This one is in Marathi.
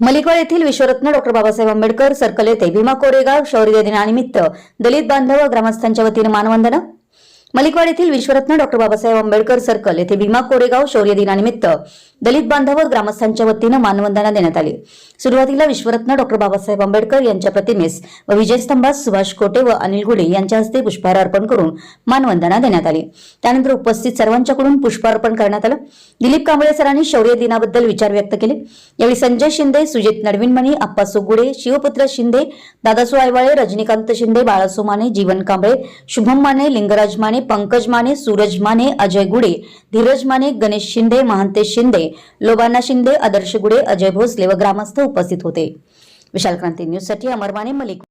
मलिकवाड येथील विश्वरत्न डॉक्टर बाबासाहेब आंबेडकर सर्कल येथे भीमा कोरेगाव शौर्य दिनानिमित्त दलित बांधव ग्रामस्थांच्या वतीने मानवंदना मलिकवाड येथील विश्वरत्न डॉक्टर बाबासाहेब आंबेडकर सर्कल येथे भीमा कोरेगाव शौर्य दिनानिमित्त दलित बांधव ग्रामस्थांच्या वतीनं मानवंदना देण्यात आली. सुरुवातीला विश्वरत्न डॉक्टर बाबासाहेब आंबेडकर यांच्या प्रतिमेस व विजयस्तंभास सुभाष कोटे व अनिल गुडे यांच्या हस्ते पुष्पहार अर्पण करून मानवंदना देण्यात आली. त्यानंतर उपस्थित सर्वांच्याकडून पुष्पार्पण करण्यात आलं. दिलीप कांबळे सरांनी शौर्य दिनाबद्दल विचार व्यक्त केले. यावेळी संजय शिंदे सुजित नडविनमणी आप्पा सुगुडे शिवपुत्र शिंदे दादासू आयवाळे रजनीकांत शिंदे बाळासू माने जीवन कांबळे शुभम माने लिंगराज माने पंकज माने सूरज माने अजय गुडे धीरज माने गणेश शिंदे महांतेश शिंदे लोबाना शिंदे आदर्श गुडे अजय भोसले व ग्रामस्थ उपस्थित होते. विशाल क्रांती न्यूजसाठी अमर माने मलिक